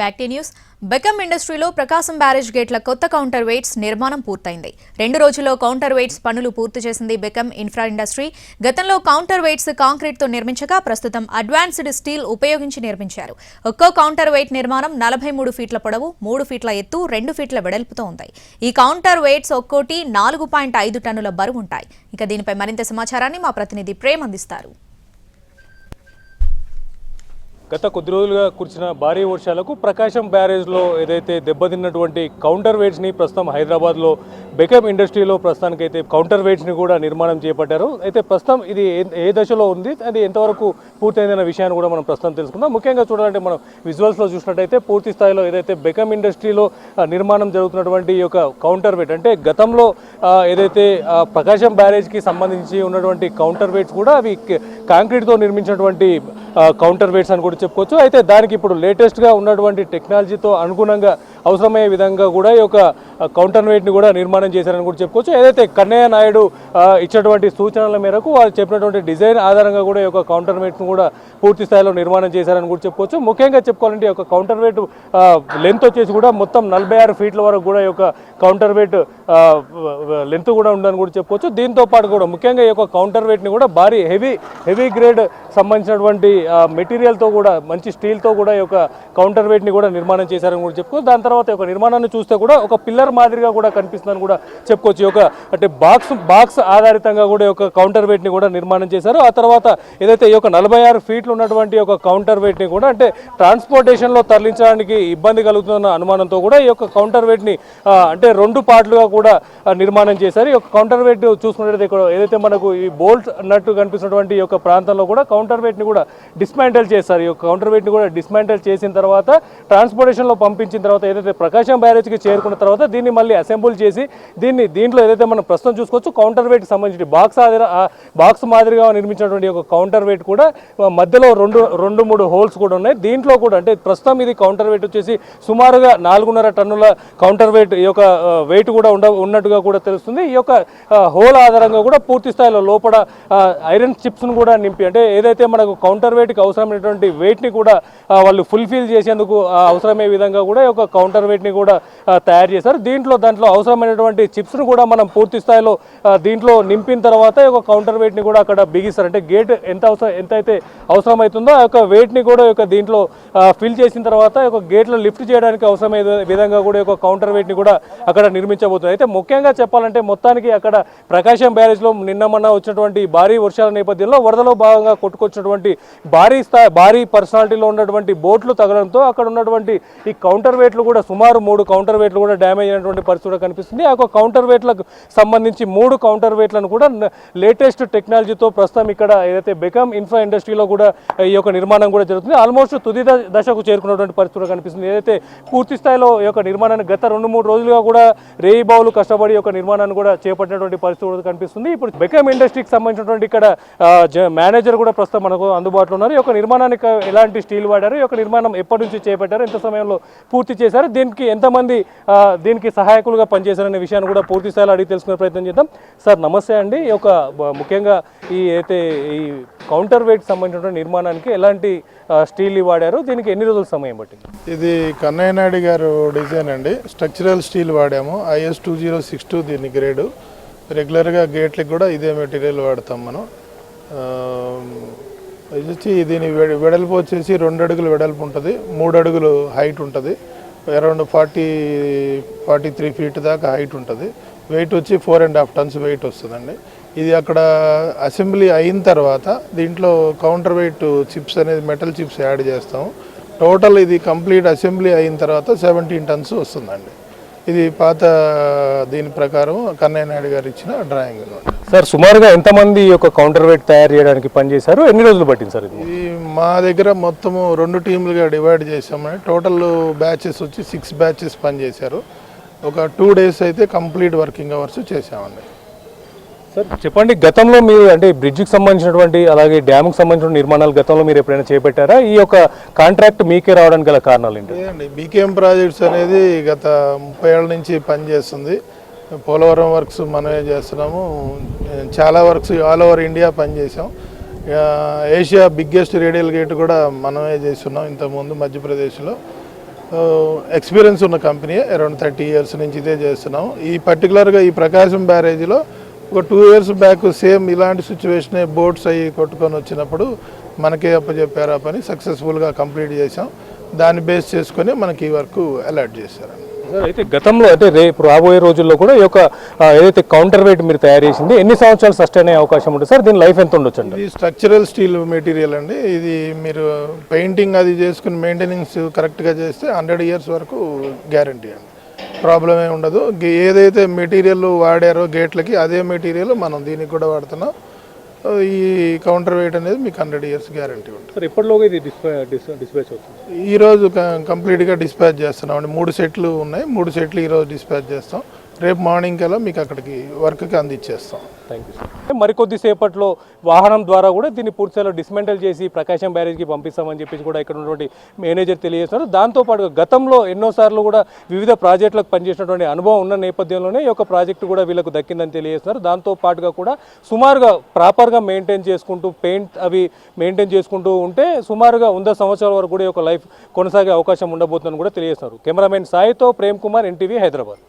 Back news. Become ఇండస్ట్రీలో ప్రకాశం barrage గేట్ల కొత్త కౌంటర్ వెయిట్స్ నిర్మాణం పూర్తయింది. రెండు రోజుల్లో కౌంటర్ వెయిట్స్ పనులు పూర్తి చేసింది బెకమ్ ఇన్ఫ్రా ఇండస్ట్రీ. గతంలో కౌంటర్ వెయిట్స్ కాంక్రీట్తో నిర్మించగా ప్రస్తుతం అడ్వాన్స్డ్ స్టీల్ ఉపయోగించి నిర్మించారు. ఒక్కో కౌంటర్ వెయిట్ నిర్మాణం నలభై మూడు ఫీట్ల పొడవు మూడు ఫీట్ల ఎత్తు రెండు ఫీట్ల వెడల్పుతో ఉంది. ఈ కౌంటర్ వెయిట్స్ ఒక్కోటి నాలుగు పాయింట్ ఐదు టన్నుల బరువు ఉంటాయి. ఇక దీనిపై మరింత సమాచారాన్ని మా ప్రతినిధి ప్రేమ్ అందిస్తారు. గత కొద్ది రోజులుగా కురిసిన భారీ వర్షాలకు ప్రకాశం బ్యారేజ్లో ఏదైతే దెబ్బతిన్నటువంటి కౌంటర్ వెయిట్స్ని ప్రస్తుతం హైదరాబాద్లో బెకమ్ ఇండస్ట్రీలో ప్రస్తుతానికైతే కౌంటర్ వెయిట్స్ని కూడా నిర్మాణం చేపట్టారు. అయితే ప్రస్తుతం ఇది ఏ- ఏ దశలో ఉంది? అది ఎంతవరకు పూర్తయిందన్న విషయాన్ని కూడా మనం ప్రస్తుతం తెలుసుకుందాం. ముఖ్యంగా చూడాలంటే మనం విజువల్స్లో చూసినట్టయితే పూర్తి స్థాయిలో ఏదైతే బెకమ్ ఇండస్ట్రీలో నిర్మాణం జరుగుతున్నటువంటి ఈ యొక్క కౌంటర్ వెయిట్ అంటే గతంలో ఏదైతే ప్రకాశం బ్యారేజ్కి సంబంధించి ఉన్నటువంటి కౌంటర్ వెయిట్స్ కూడా అవి కాంక్రీట్తో నిర్మించినటువంటి కౌంటర్ వెయిట్స్ అని కూడా చెప్పుకోవచ్చు. అయితే దానికి ఇప్పుడు లేటెస్ట్గా ఉన్నటువంటి టెక్నాలజీతో అనుగుణంగా అవసరమయ్యే విధంగా కూడా ఈ యొక్క కౌంటర్ వెయిట్ని కూడా నిర్మాణం చేశారని కూడా చెప్పుకోవచ్చు. ఏదైతే కన్నయ్య నాయుడు ఇచ్చినటువంటి సూచనల మేరకు వాళ్ళు చెప్పినటువంటి డిజైన్ ఆధారంగా కూడా ఈ యొక్క కౌంటర్ వెయిట్ను కూడా పూర్తి స్థాయిలో నిర్మాణం చేశారని కూడా చెప్పుకోవచ్చు. ముఖ్యంగా చెప్పుకోవాలంటే ఈ యొక్క కౌంటర్ వెయిట్ లెంత్ వచ్చేసి కూడా మొత్తం నలభై ఆరు ఫీట్ల వరకు కూడా ఈ యొక్క కౌంటర్ వెయిట్ లెంత్ కూడా ఉందని కూడా చెప్పుకోవచ్చు. దీంతో పాటు కూడా ముఖ్యంగా ఈ యొక్క కౌంటర్ వెయిట్ని కూడా భారీ హెవీ హెవీ గ్రేడ్ సంబంధించినటువంటి మెటీరియల్తో కూడా మంచి స్టీల్తో కూడా ఈ యొక్క కౌంటర్ వెయిట్ని కూడా నిర్మాణం చేశారని కూడా చెప్పుకోవచ్చు. దాని తర్వాత ఒక నిర్మాణాన్ని చూస్తే కూడా ఒక పిల్లర్ మాదిరిగా కూడా కనిపిస్తుందని కూడా చెప్పుకోవచ్చు. ఈ అంటే బాక్స్ బాక్స్ ఆధారితంగా కూడా ఈ కౌంటర్ వెయిట్ని కూడా నిర్మాణం చేశారు. ఆ తర్వాత ఏదైతే ఈ యొక్క నలభై ఆరు ఫీట్లు ఉన్నటువంటి ఒక కౌంటర్ వెయిట్ని కూడా అంటే ట్రాన్స్పోర్టేషన్లో తరలించడానికి ఇబ్బంది కలుగుతున్న అనుమానంతో కూడా ఈ యొక్క కౌంటర్ వెయిట్ని అంటే రెండు పార్ట్లుగా కూడా నిర్మాణం చేశారు. ఈ యొక్క కౌంటర్ వెయిట్ చూసుకున్నట్లయితే ఇక్కడ ఏదైతే మనకు ఈ బోల్ట్ అన్నట్టు కనిపిస్తున్నటువంటి ఈ యొక్క ప్రాంతంలో కూడా కౌంటర్ వెయిట్ని కూడా డిస్మాంటల్ చేశారు. ఈ కౌంటర్ వెయిట్ని కూడా డిస్మాంటల్ చేసిన తర్వాత ట్రాన్స్పోర్టేషన్లో పంపించిన తర్వాత ఏదైతే ప్రకాశం బ్యారేజ్కి చేరుకున్న తర్వాత దీన్ని మళ్ళీ అసెంబుల్ చేసి దీన్ని దీంట్లో ఏదైతే మనం ప్రస్తుతం చూసుకోవచ్చు కౌంటర్ వెయిట్ సంబంధించి బాక్స్ ఆధార బాక్స్ మాదిరిగా నిర్మించినటువంటి ఒక కౌంటర్ వెయిట్ కూడా మధ్యలో రెండు రెండు మూడు హోల్స్ కూడా ఉన్నాయి. దీంట్లో కూడా అంటే ప్రస్తుతం ఇది కౌంటర్ వెయిట్ వచ్చేసి సుమారుగా నాలుగున్నర టన్నుల కౌంటర్ వెయిట్ ఈ యొక్క వెయిట్ కూడా ఉండ ఉన్నట్టుగా కూడా తెలుస్తుంది. ఈ యొక్క హోల్ ఆధారంగా కూడా పూర్తి స్థాయిలో లోపల ఐరన్ చిప్స్ను కూడా నింపి అంటే ఏదైతే మనకు కౌంటర్ వెయిట్ వెయిట్కి అవసరమైనటువంటి వెయిట్ని కూడా వాళ్ళు ఫుల్ఫిల్ చేసేందుకు అవసరమయ్యే విధంగా కూడా ఒక కౌంటర్ వెయిట్ని కూడా తయారు చేశారు. దీంట్లో దాంట్లో అవసరమైనటువంటి చిప్స్ను కూడా మనం పూర్తి స్థాయిలో దీంట్లో నింపిన తర్వాత ఒక కౌంటర్ వెయిట్ని కూడా అక్కడ బిగిస్తారు. అంటే గేట్ ఎంత అవసరం ఎంత అయితే అవసరమవుతుందో ఆ యొక్క వెయిట్ని కూడా యొక్క దీంట్లో ఫిల్ చేసిన తర్వాత ఒక గేట్లో లిఫ్ట్ చేయడానికి అవసరమయ్యే విధంగా కూడా ఒక కౌంటర్ వెయిట్ని కూడా అక్కడ నిర్మించబోతుంది అయితే ముఖ్యంగా చెప్పాలంటే మొత్తానికి అక్కడ ప్రకాశం బ్యారేజ్లో నిన్న మొన్న వచ్చినటువంటి భారీ వర్షాల నేపథ్యంలో వరదలో భాగంగా కొట్టుకొచ్చినటువంటి భారీ స్థాయి భారీ పర్సనాలిటీలో ఉన్నటువంటి బోట్లు తగలడంతో అక్కడ ఉన్నటువంటి ఈ కౌంటర్ వేట్లు కూడా సుమారు మూడు కౌంటర్ వెయిట్లు కూడా డ్యామేజ్ అయినటువంటి పరిస్థితి కనిపిస్తుంది. ఆ యొక్క కౌంటర్ వేట్లకు సంబంధించి మూడు కౌంటర్ వేట్లను కూడా లేటెస్ట్ టెక్నాలజీతో ప్రస్తుతం ఇక్కడ ఏదైతే బెకమ్ ఇన్ఫ్రా ఇండస్ట్రీలో కూడా ఈ యొక్క నిర్మాణం కూడా జరుగుతుంది. ఆల్మోస్ట్ తుది దశకు చేరుకున్నటువంటి పరిస్థితి కనిపిస్తుంది. ఏదైతే పూర్తి స్థాయిలో ఈ యొక్క నిర్మాణాన్ని గత రెండు మూడు రోజులుగా కూడా రేయి బావులు కష్టపడి యొక్క నిర్మాణాన్ని కూడా చేపట్టినటువంటి పరిస్థితి కనిపిస్తుంది. ఇప్పుడు బెకమ్ ఇండస్ట్రీకి సంబంధించినటువంటి ఇక్కడ జ- మేనేజర్ కూడా ప్రస్తుతం మనకు అందుబాటులో ఉన్నారు. ఈ యొక్క నిర్మాణానికి ఎలాంటి స్టీల్ వాడారు? ఈ యొక్క నిర్మాణం ఎప్పటి నుంచి చేపట్టారు? ఎంత సమయంలో పూర్తి చేశారు? దీనికి ఎంతమంది దీనికి సహాయకులుగా పనిచేశారనే విషయాన్ని కూడా పూర్తి స్థాయిలో అడిగి తెలుసుకునే ప్రయత్నం చేద్దాం. సార్ నమస్తే అండి. ఈ యొక్క ముఖ్యంగా ఈ అయితే ఈ కౌంటర్ వెయిట్ సంబంధించిన నిర్మాణానికి ఎలాంటి స్టీల్ వాడారు? దీనికి ఎన్ని రోజుల సమయం పట్టింది? ఇది కన్నయ్య నాయుడు గారు డిజైన్ అండి. స్ట్రక్చరల్ స్టీల్ వాడాము. IS two zero six two దీని గ్రేడు. రెగ్యులర్గా గేట్లకు కూడా ఇదే మెటీరియల్ వాడతాం మనం. వచ్చి దీని వెడల్పు వచ్చేసి రెండు అడుగులు వెడల్పు ఉంటుంది. మూడు అడుగులు హైట్ ఉంటుంది. Around forty forty three feet దాకా హైట్ ఉంటుంది. వెయిట్ వచ్చి four and half tons weight వస్తుందండి. ఇది అక్కడ అసెంబ్లీ అయిన తర్వాత దీంట్లో కౌంటర్ వెయిట్ చిప్స్ అనేది మెటల్ చిప్స్ యాడ్ చేస్తాము టోటల్ ఇది కంప్లీట్ అసెంబ్లీ అయిన తర్వాత సెవెంటీన్ టన్స్ వస్తుందండి. ఇది పాత దీని ప్రకారం కన్నయ్య నాయుడు గారు ఇచ్చిన డ్రాయింగ్ అనమాట సార్ సుమారుగా ఎంతమంది యొక్క కౌంటర్ వెయిట్ తయారు చేయడానికి పనిచేశారు? ఎన్ని రోజులు పట్టింది సార్ ఇది? మా దగ్గర మొత్తము రెండు టీంలుగా డివైడ్ చేసామని టోటల్ బ్యాచెస్ వచ్చి సిక్స్ బ్యాచెస్ పనిచేశారు. ఒక టూ డేస్ అయితే కంప్లీట్ వర్కింగ్ అవర్స్ చేసామండి సార్ చెప్పండి గతంలో మీరు అంటే బ్రిడ్జ్కి సంబంధించినటువంటి అలాగే డ్యామ్కి సంబంధించిన నిర్మాణాలు గతంలో మీరు ఎప్పుడైనా చేపట్టారా? ఈ యొక్క కాంట్రాక్ట్ మీకే రావడానికి గల కారణాలు ఏంటి? బీకేఎం ప్రాజెక్ట్స్ అనేది గత ముప్పై ఏళ్ళ నుంచి పనిచేస్తుంది పోలవరం వర్క్స్ మనమే చేస్తున్నాము. చాలా వర్క్స్ ఆల్ ఓవర్ ఇండియా పనిచేసాం ఏషియా బిగ్గెస్ట్ రేడియల్ గేట్ కూడా మనమే చేస్తున్నాం ఇంతకుముందు మధ్యప్రదేశ్లో. ఎక్స్పీరియన్స్ ఉన్న కంపెనీ అరౌండ్ థర్టీ ఇయర్స్ నుంచి ఇదే చేస్తున్నాం. ఈ పర్టికులర్గా ఈ ప్రకాశం బ్యారేజీలో ఒక టూ ఇయర్స్ బ్యాక్ సేమ్ ఇలాంటి సిచ్యువేషన్ బోట్స్ అయ్యి కొట్టుకొని వచ్చినప్పుడు మనకే అప్పచెప్పారు ఆ పని సక్సెస్ఫుల్గా కంప్లీట్ చేసాం దాన్ని బేస్ చేసుకొని మనకి ఈ వర్క్ అలాట్ చేశారు. అయితే గతంలో అంటే రేపు రాబోయే రోజుల్లో కూడా ఈ యొక్క ఏదైతే కౌంటర్ వెయిట్ మీరు తయారు చేసింది ఎన్ని సంవత్సరాలు సస్టైన్ అయ్యే అవకాశం ఉంటుంది? సార్ దీని లైఫ్ ఎంత ఉండొచ్చు అండి ఇది స్ట్రక్చరల్ స్టీల్ మెటీరియల్ అండి. ఇది మీరు పెయింటింగ్ అది చేసుకుని మెయింటెనెన్స్ కరెక్ట్గా చేస్తే హండ్రెడ్ ఇయర్స్ వరకు గ్యారంటీ అండి. ప్రాబ్లం ఏమి ఉండదు ఏదైతే మెటీరియల్ వాడారో గేట్లకి అదే మెటీరియల్ మనం దీనికి కూడా వాడుతున్నాం. ఈ కౌంటర్ వెయిట్ అనేది మీకు హండ్రెడ్ ఇయర్స్ గ్యారంటీ ఉంటుంది. సార్ ఎప్పటిలోగా ఇది డిస్ప్లే డిస్ప్లేస్ అవుతుంది. ఈరోజు కంప్లీట్గా డిస్పాచ్ చేస్తున్నాం. అండి మూడు సెట్లు ఉన్నాయి. మూడు సెట్లు ఈరోజు డిస్పాచ్ చేస్తాం. రేపు మార్నింగ్ కల్లా మీకు అక్కడికి వర్క్కి అందించేస్తాం థ్యాంక్ యూ సార్ మరికొద్ది సేపట్లో వాహనం ద్వారా కూడా దీన్ని పూర్తిస్థాయిలో డిస్మెంటల్ చేసి ప్రకాశం బ్యారేజ్కి పంపిస్తామని చెప్పేసి కూడా ఇక్కడ ఉన్నటువంటి మేనేజర్ తెలియజేస్తున్నారు. దాంతోపాటు గతంలో ఎన్నోసార్లు కూడా వివిధ ప్రాజెక్టులకు పనిచేసినటువంటి అనుభవం ఉన్న నేపథ్యంలోనే ఈ యొక్క ప్రాజెక్టు కూడా వీళ్ళకు దక్కిందని తెలియజేస్తున్నారు. దాంతోపాటుగా కూడా సుమారుగా ప్రాపర్గా మెయింటైన్ చేసుకుంటూ పెయింట్ అవి మెయింటైన్ చేసుకుంటూ ఉంటే సుమారుగా వంద సంవత్సరాల వరకు కూడా ఈ యొక్క లైఫ్ కొనసాగే అవకాశం ఉండబోతుందని కూడా తెలియజేస్తున్నారు. కెమెరామెన్ సాయితో ప్రేమ్ కుమార్ ఎన్టీవీ హైదరాబాద్.